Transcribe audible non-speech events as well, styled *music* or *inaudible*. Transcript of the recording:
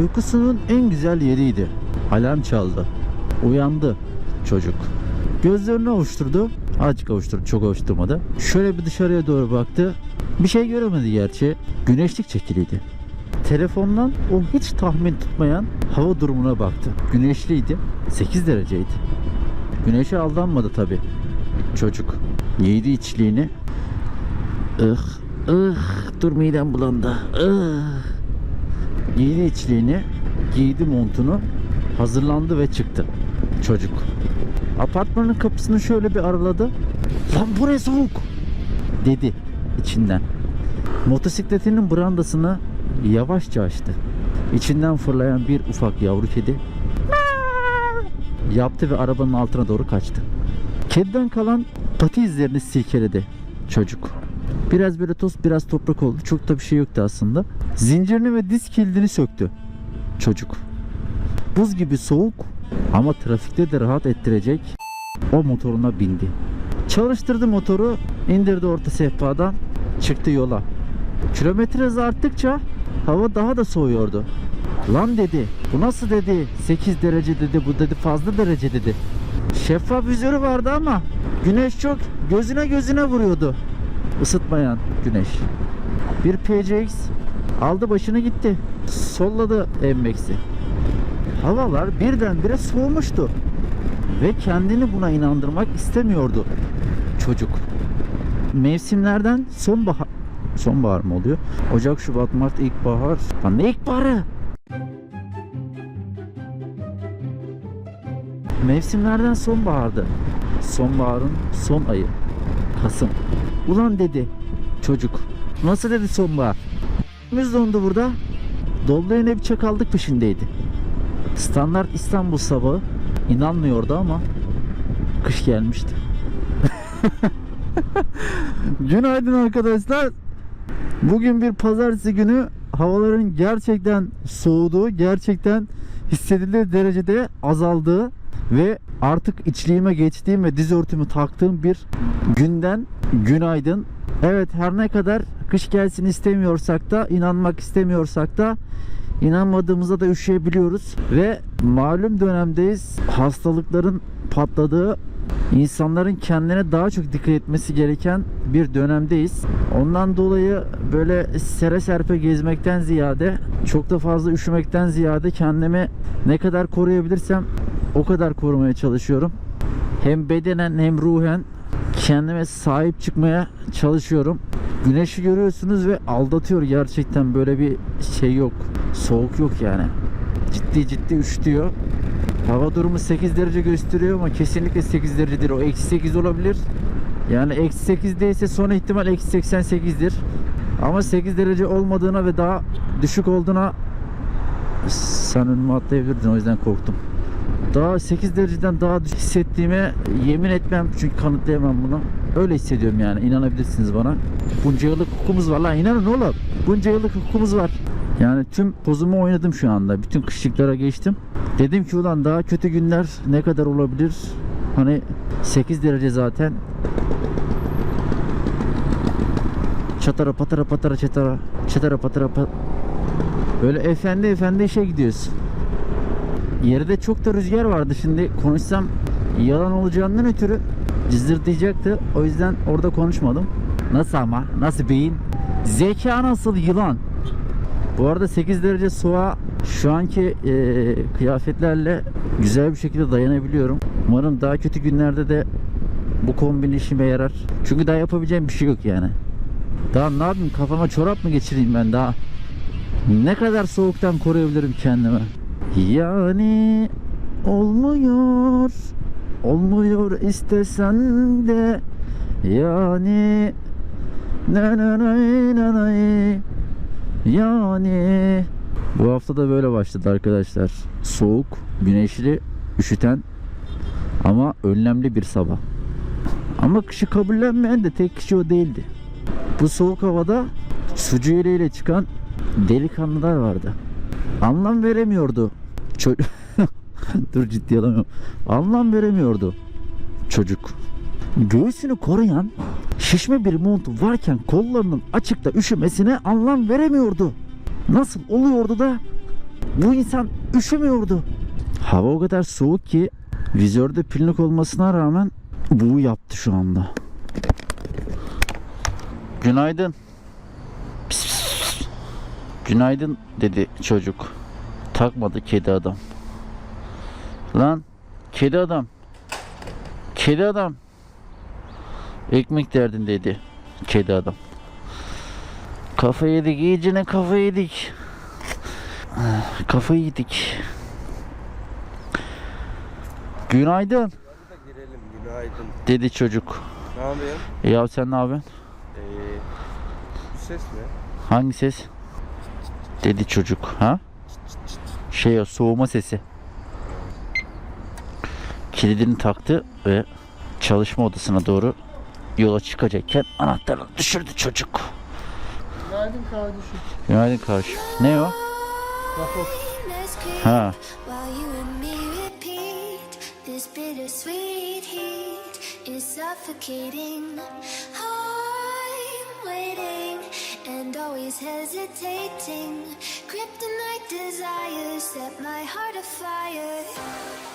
uykusunun en güzel yeriydi. Alarm çaldı. Uyandı çocuk. Gözlerini avuşturdu. Azıcık avuşturdu, çok avuşturmadı. Şöyle bir dışarıya doğru baktı. Bir şey göremedi gerçi. Güneşlik çekiliydi. Telefondan o hiç tahmin tutmayan hava durumuna baktı. Güneşliydi. 8 dereceydi. Güneşe aldanmadı tabi. Çocuk yedi içliğini. Ih, ih, dur midem bulandı. Ih. Giydi içliğini, giydi montunu, hazırlandı ve çıktı. Çocuk. Apartmanın kapısını şöyle bir araladı. Lan bu ne soğuk? Dedi içinden. Motosikletinin brandasını yavaşça açtı. İçinden fırlayan bir ufak yavru kedi yaptı ve arabanın altına doğru kaçtı. Kediden kalan pati izlerini silkeledi çocuk. Biraz böyle toz biraz toprak oldu. Çok da bir şey yoktu aslında. Zincirini ve disk kilidini söktü çocuk. Buz gibi soğuk ama trafikte de rahat ettirecek o motoruna bindi. Çalıştırdı motoru, indirdi orta sehpadan, çıktı yola. Kilometre hızı arttıkça hava daha da soğuyordu. Lan dedi, bu nasıl dedi, 8 derece dedi, bu dedi fazla derece dedi. Şeffaf vizörü vardı ama güneş çok gözüne gözüne vuruyordu. Isıtmayan güneş. Bir PCX aldı başını gitti. Solladı Emmex'i. Havalar birdenbire soğumuştu. Ve kendini buna inandırmak istemiyordu çocuk. Mevsimlerden sonbahar sonbahar mı oluyor? Ocak, Şubat, Mart, ilkbahar. Lan ne ilkbaharı? Mevsimlerden sonbahardı. Sonbaharın son ayı. Kasım. Ulan dedi çocuk. Nasıl dedi sonbahar? Biz dondu burada. Dolduğu ne bir çakallık peşindeydi. Standart İstanbul sabahı inanmıyordu ama kış gelmişti. *laughs* Günaydın arkadaşlar. Bugün bir pazartesi günü havaların gerçekten soğuduğu, gerçekten hissedilir derecede azaldığı ve artık içliğime geçtiğim ve diz örtümü taktığım bir günden günaydın. Evet her ne kadar kış gelsin istemiyorsak da inanmak istemiyorsak da inanmadığımıza da üşüyebiliyoruz ve malum dönemdeyiz. Hastalıkların patladığı insanların kendine daha çok dikkat etmesi gereken bir dönemdeyiz. Ondan dolayı böyle sere serpe gezmekten ziyade çok da fazla üşümekten ziyade kendimi ne kadar koruyabilirsem o kadar korumaya çalışıyorum. Hem bedenen hem ruhen kendime sahip çıkmaya çalışıyorum. Güneşi görüyorsunuz ve aldatıyor gerçekten böyle bir şey yok. Soğuk yok yani. Ciddi ciddi üşütüyor. Hava durumu 8 derece gösteriyor ama kesinlikle 8 derecedir. O eksi 8 olabilir. Yani eksi 8 değilse son ihtimal eksi 88'dir. Ama 8 derece olmadığına ve daha düşük olduğuna sen önüme atlayabilirdin o yüzden korktum. Daha 8 dereceden daha düşük hissettiğime yemin etmem çünkü kanıtlayamam bunu. Öyle hissediyorum yani inanabilirsiniz bana. Bunca yıllık hukukumuz var lan inanın oğlum. Bunca yıllık hukukumuz var. Yani tüm pozumu oynadım şu anda. Bütün kışlıklara geçtim. Dedim ki ulan daha kötü günler ne kadar olabilir? Hani 8 derece zaten. Çatara patara patara çatara. Çatara patara pat. Böyle efendi efendi işe gidiyoruz. Yerde çok da rüzgar vardı. Şimdi konuşsam yalan olacağından ötürü cızırdayacaktı. O yüzden orada konuşmadım. Nasıl ama? Nasıl beyin? Zeka nasıl yılan? Bu arada 8 derece soğuğa şu anki e, kıyafetlerle güzel bir şekilde dayanabiliyorum. Umarım daha kötü günlerde de bu kombin işime yarar. Çünkü daha yapabileceğim bir şey yok yani. Daha ne yapayım kafama çorap mı geçireyim ben daha? Ne kadar soğuktan koruyabilirim kendimi? Yani olmuyor. Olmuyor istesen de yani na na na na yani bu hafta da böyle başladı arkadaşlar. Soğuk, güneşli, üşüten ama önlemli bir sabah. Ama kışı kabullenmeyen de tek kişi o değildi. Bu soğuk havada sucu ile çıkan delikanlılar vardı. Anlam veremiyordu. *laughs* Dur ciddi alamıyorum. Anlam veremiyordu çocuk. Göğsünü koruyan şişme bir mont varken kollarının açıkta üşümesine anlam veremiyordu. Nasıl oluyordu da Bu insan üşümüyordu. Hava o kadar soğuk ki vizörde pillik olmasına rağmen buğu yaptı şu anda. Günaydın. Günaydın dedi çocuk. Takmadı kedi adam. Lan kedi adam. Kedi adam. Ekmek derdindeydi kedi adam. Kafa yedik iyicene kafa yedik. *sighs* Kafa yedik. Günaydın girelim günaydın. dedi çocuk. Ne yapıyorsun? Ya sen ne yapıyorsun? Ee, bu ses ne? Hangi ses? Dedi çocuk. Ha? Şey o soğuma sesi. Kilidini taktı ve çalışma odasına doğru yola çıkacakken anahtarını düşürdü çocuk. Günaydın kardeşim. Günaydın karşı. Ne o? Ha. Set my heart afire.